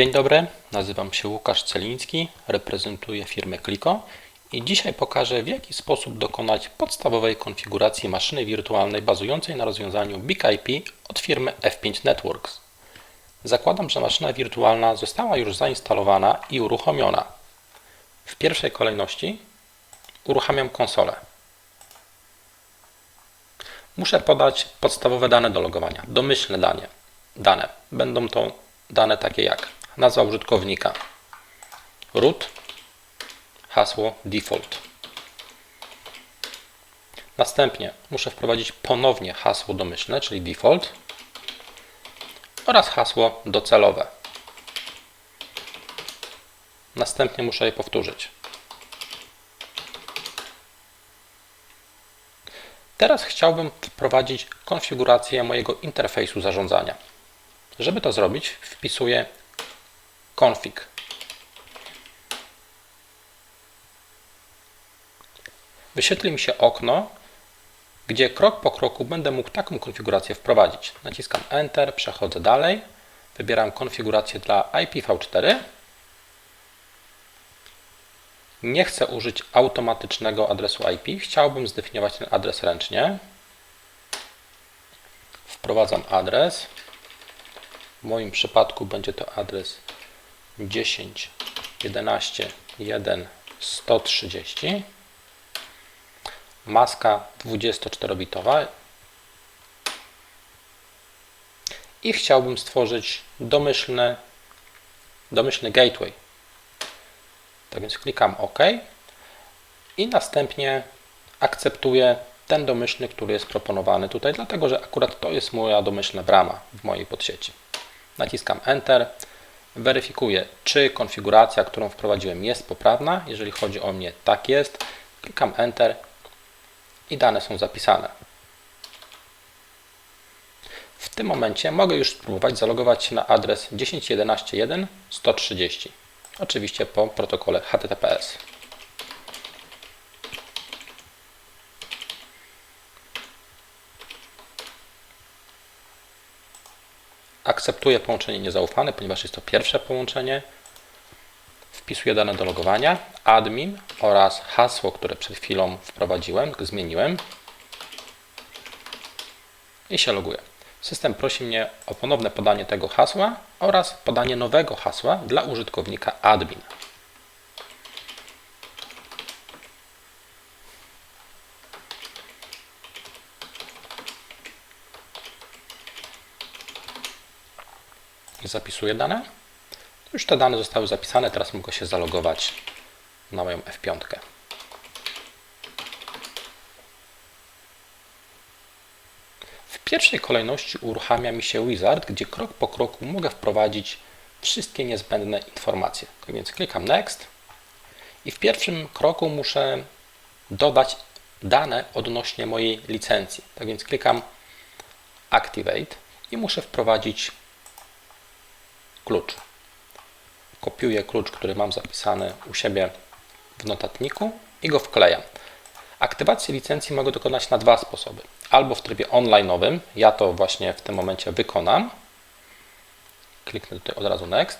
Dzień dobry, nazywam się Łukasz Celiński, reprezentuję firmę Kliko i dzisiaj pokażę w jaki sposób dokonać podstawowej konfiguracji maszyny wirtualnej bazującej na rozwiązaniu Big IP od firmy F5 Networks. Zakładam, że maszyna wirtualna została już zainstalowana i uruchomiona. W pierwszej kolejności uruchamiam konsolę. Muszę podać podstawowe dane do logowania, domyślne dane. dane. Będą to dane takie jak nazwa użytkownika, root, hasło default. Następnie muszę wprowadzić ponownie hasło domyślne, czyli default oraz hasło docelowe. Następnie muszę je powtórzyć. Teraz chciałbym wprowadzić konfigurację mojego interfejsu zarządzania. Żeby to zrobić, wpisuję config. Wyświetli mi się okno, gdzie krok po kroku będę mógł taką konfigurację wprowadzić. Naciskam Enter, przechodzę dalej, wybieram konfigurację dla IPv4. Nie chcę użyć automatycznego adresu IP, chciałbym zdefiniować ten adres ręcznie. Wprowadzam adres. W moim przypadku będzie to adres 10 11 1 130 maska 24-bitowa i chciałbym stworzyć domyślny, domyślny gateway. Tak więc klikam OK i następnie akceptuję ten domyślny, który jest proponowany tutaj, dlatego że akurat to jest moja domyślna brama w mojej podsieci. Naciskam Enter, weryfikuję, czy konfiguracja, którą wprowadziłem jest poprawna. Jeżeli chodzi o mnie, tak jest. Klikam Enter i dane są zapisane. W tym momencie mogę już spróbować zalogować się na adres 10.11.1.130. Oczywiście po protokole HTTPS. Akceptuję połączenie niezaufane, ponieważ jest to pierwsze połączenie. Wpisuję dane do logowania, admin oraz hasło, które przed chwilą wprowadziłem, zmieniłem i się loguję. System prosi mnie o ponowne podanie tego hasła oraz podanie nowego hasła dla użytkownika admin. Zapisuję dane. Już te dane zostały zapisane, teraz mogę się zalogować na moją F5. W pierwszej kolejności uruchamia mi się Wizard, gdzie krok po kroku mogę wprowadzić wszystkie niezbędne informacje. Tak więc klikam Next i w pierwszym kroku muszę dodać dane odnośnie mojej licencji. Tak więc klikam Activate i muszę wprowadzić klucz. Kopiuję klucz, który mam zapisany u siebie w notatniku i go wklejam. Aktywację licencji mogę dokonać na dwa sposoby. Albo w trybie online'owym, ja to właśnie w tym momencie wykonam. Kliknę tutaj od razu Next.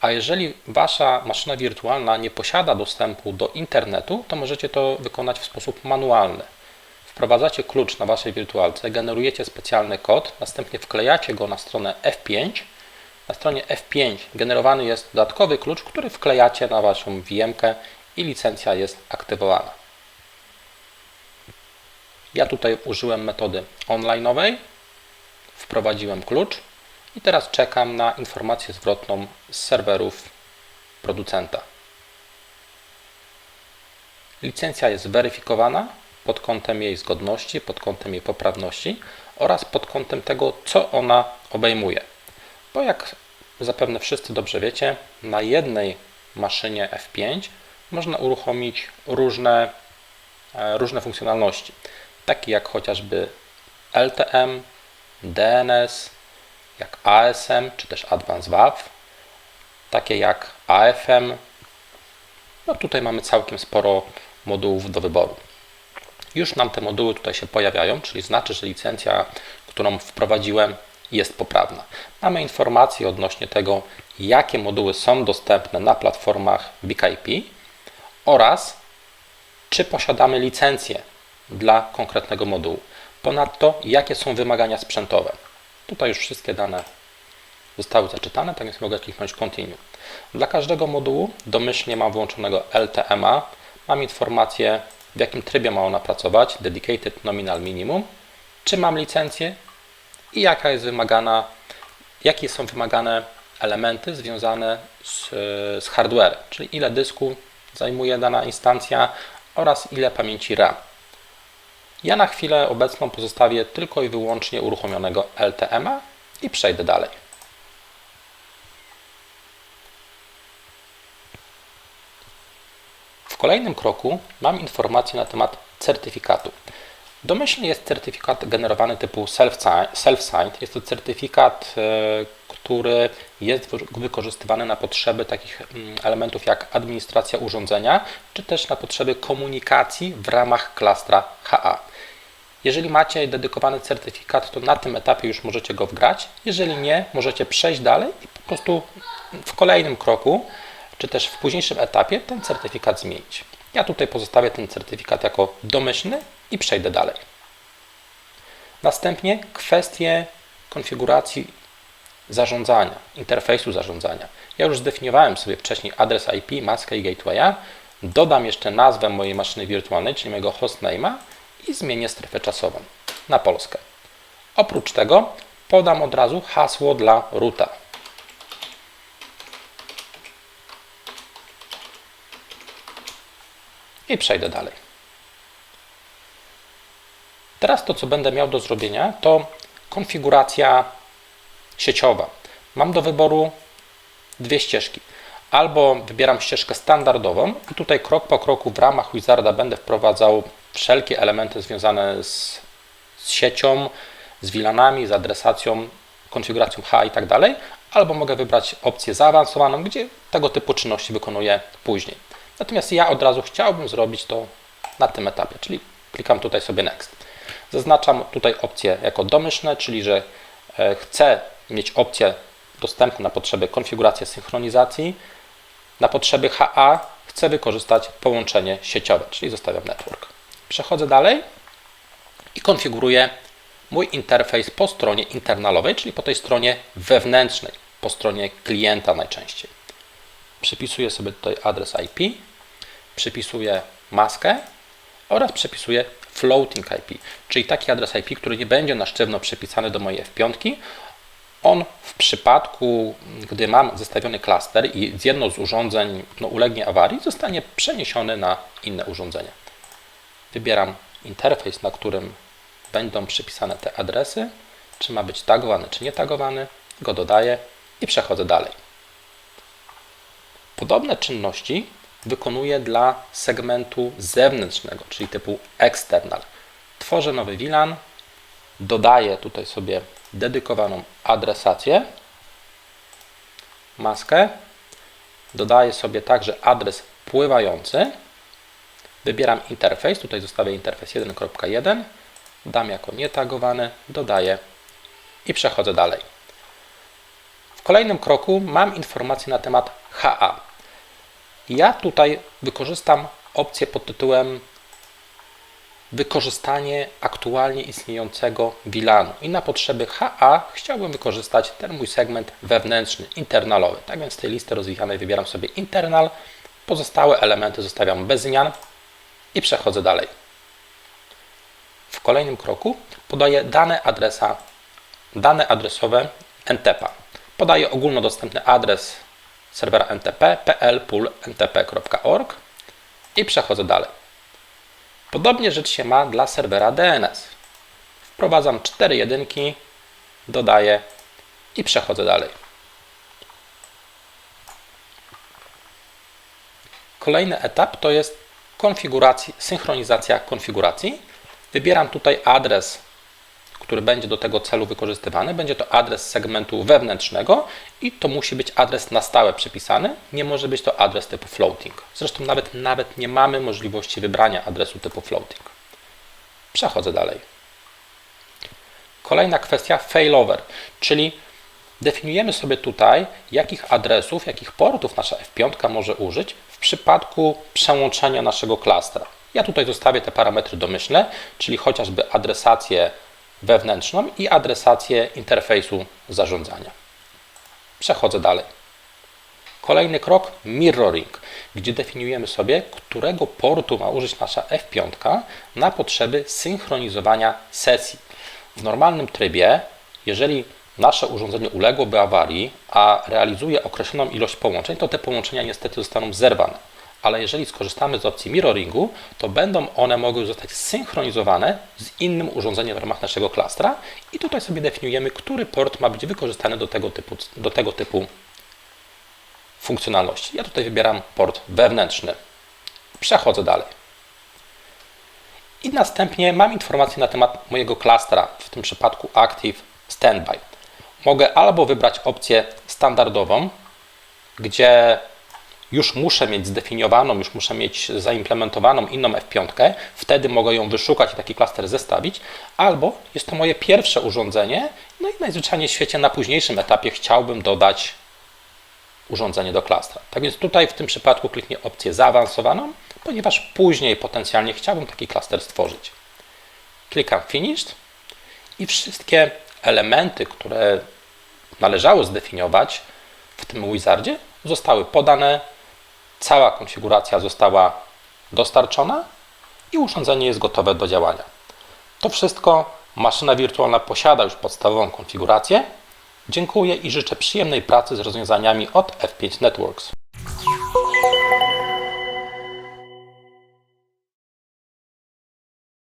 A jeżeli Wasza maszyna wirtualna nie posiada dostępu do internetu, to możecie to wykonać w sposób manualny. Wprowadzacie klucz na Waszej wirtualce, generujecie specjalny kod, następnie wklejacie go na stronę F5 na stronie F5 generowany jest dodatkowy klucz, który wklejacie na Waszą VM i licencja jest aktywowana. Ja tutaj użyłem metody online'owej, wprowadziłem klucz i teraz czekam na informację zwrotną z serwerów producenta. Licencja jest weryfikowana pod kątem jej zgodności, pod kątem jej poprawności oraz pod kątem tego, co ona obejmuje. Bo jak zapewne wszyscy dobrze wiecie, na jednej maszynie F5 można uruchomić różne, e, różne funkcjonalności, takie jak chociażby LTM, DNS, jak ASM czy też Advanced WAF, takie jak AFM. No tutaj mamy całkiem sporo modułów do wyboru. Już nam te moduły tutaj się pojawiają, czyli znaczy, że licencja, którą wprowadziłem, jest poprawna. Mamy informacje odnośnie tego, jakie moduły są dostępne na platformach BKIP oraz czy posiadamy licencję dla konkretnego modułu. Ponadto, jakie są wymagania sprzętowe. Tutaj już wszystkie dane zostały zaczytane, tak więc mogę kliknąć Continue. Dla każdego modułu domyślnie mam włączonego LTMA, mam informację w jakim trybie ma ona pracować, Dedicated Nominal Minimum, czy mam licencję i jaka jest wymagana, jakie są wymagane elementy związane z, z hardware, czyli ile dysku zajmuje dana instancja oraz ile pamięci RAM. Ja na chwilę obecną pozostawię tylko i wyłącznie uruchomionego LTMA i przejdę dalej. W kolejnym kroku mam informację na temat certyfikatu. Domyślnie jest certyfikat generowany typu self-signed. Jest to certyfikat, e, który jest wykorzystywany na potrzeby takich mm, elementów jak administracja urządzenia, czy też na potrzeby komunikacji w ramach klastra HA. Jeżeli macie dedykowany certyfikat, to na tym etapie już możecie go wgrać. Jeżeli nie, możecie przejść dalej i po prostu w kolejnym kroku, czy też w późniejszym etapie ten certyfikat zmienić. Ja tutaj pozostawię ten certyfikat jako domyślny i przejdę dalej. Następnie kwestie konfiguracji zarządzania, interfejsu zarządzania. Ja już zdefiniowałem sobie wcześniej adres IP, maskę i gatewaya. Dodam jeszcze nazwę mojej maszyny wirtualnej, czyli mojego hostname'a i zmienię strefę czasową na Polskę. Oprócz tego podam od razu hasło dla roota. I przejdę dalej. Teraz to, co będę miał do zrobienia, to konfiguracja sieciowa. Mam do wyboru dwie ścieżki. Albo wybieram ścieżkę standardową i tutaj krok po kroku w ramach Wizarda będę wprowadzał wszelkie elementy związane z, z siecią, z VLANami, z adresacją, konfiguracją H i tak dalej, albo mogę wybrać opcję zaawansowaną, gdzie tego typu czynności wykonuję później. Natomiast ja od razu chciałbym zrobić to na tym etapie, czyli klikam tutaj sobie Next. Zaznaczam tutaj opcję jako domyślne, czyli że e, chcę mieć opcję dostępną na potrzeby konfiguracji synchronizacji. Na potrzeby HA chcę wykorzystać połączenie sieciowe, czyli zostawiam network. Przechodzę dalej i konfiguruję mój interfejs po stronie internalowej, czyli po tej stronie wewnętrznej, po stronie klienta najczęściej. Przypisuję sobie tutaj adres IP, przypisuję maskę oraz przypisuję floating IP, czyli taki adres IP, który nie będzie na sztywno przypisany do mojej F5. On w przypadku, gdy mam zestawiony klaster i jedno z urządzeń no, ulegnie awarii, zostanie przeniesiony na inne urządzenie. Wybieram interfejs, na którym będą przypisane te adresy, czy ma być tagowany, czy nie tagowany, go dodaję i przechodzę dalej. Podobne czynności wykonuję dla segmentu zewnętrznego, czyli typu external. Tworzę nowy VLAN, dodaję tutaj sobie dedykowaną adresację, maskę, dodaję sobie także adres pływający, wybieram interfejs, tutaj zostawię interfejs 1.1, dam jako nietagowany, dodaję i przechodzę dalej. W kolejnym kroku mam informację na temat HA. Ja tutaj wykorzystam opcję pod tytułem wykorzystanie aktualnie istniejącego VLANu i na potrzeby HA chciałbym wykorzystać ten mój segment wewnętrzny, internalowy. Tak więc z tej listy rozwijanej wybieram sobie internal, pozostałe elementy zostawiam bez zmian i przechodzę dalej. W kolejnym kroku podaję dane adresa, dane adresowe NTP. Podaję ogólnodostępny adres serwera ntp plntp.org i przechodzę dalej. Podobnie rzecz się ma dla serwera DNS. Wprowadzam 4 jedynki, dodaję i przechodzę dalej. Kolejny etap to jest konfiguracji, synchronizacja konfiguracji. Wybieram tutaj adres który będzie do tego celu wykorzystywany, będzie to adres segmentu wewnętrznego i to musi być adres na stałe przypisany. Nie może być to adres typu floating. Zresztą nawet, nawet nie mamy możliwości wybrania adresu typu floating. Przechodzę dalej. Kolejna kwestia failover, czyli definiujemy sobie tutaj, jakich adresów, jakich portów nasza F5 może użyć w przypadku przełączenia naszego klastra. Ja tutaj zostawię te parametry domyślne, czyli chociażby adresację wewnętrzną i adresację interfejsu zarządzania. Przechodzę dalej. Kolejny krok mirroring, gdzie definiujemy sobie, którego portu ma użyć nasza F5 na potrzeby synchronizowania sesji. W normalnym trybie, jeżeli nasze urządzenie uległoby awarii, a realizuje określoną ilość połączeń, to te połączenia niestety zostaną zerwane. Ale jeżeli skorzystamy z opcji mirroringu, to będą one mogły zostać zsynchronizowane z innym urządzeniem w ramach naszego klastra i tutaj sobie definiujemy, który port ma być wykorzystany do tego typu, do tego typu funkcjonalności. Ja tutaj wybieram port wewnętrzny. Przechodzę dalej. I następnie mam informacje na temat mojego klastra, w tym przypadku Active Standby. Mogę albo wybrać opcję standardową, gdzie już muszę mieć zdefiniowaną, już muszę mieć zaimplementowaną inną F5, wtedy mogę ją wyszukać i taki klaster zestawić, albo jest to moje pierwsze urządzenie, no i najzwyczajniej w świecie na późniejszym etapie chciałbym dodać urządzenie do klastra. Tak więc tutaj w tym przypadku kliknę opcję zaawansowaną, ponieważ później potencjalnie chciałbym taki klaster stworzyć. Klikam Finished i wszystkie elementy, które należało zdefiniować w tym wizardzie, zostały podane, cała konfiguracja została dostarczona i urządzenie jest gotowe do działania. To wszystko maszyna wirtualna posiada już podstawową konfigurację. Dziękuję i życzę przyjemnej pracy z rozwiązaniami od F5 Networks.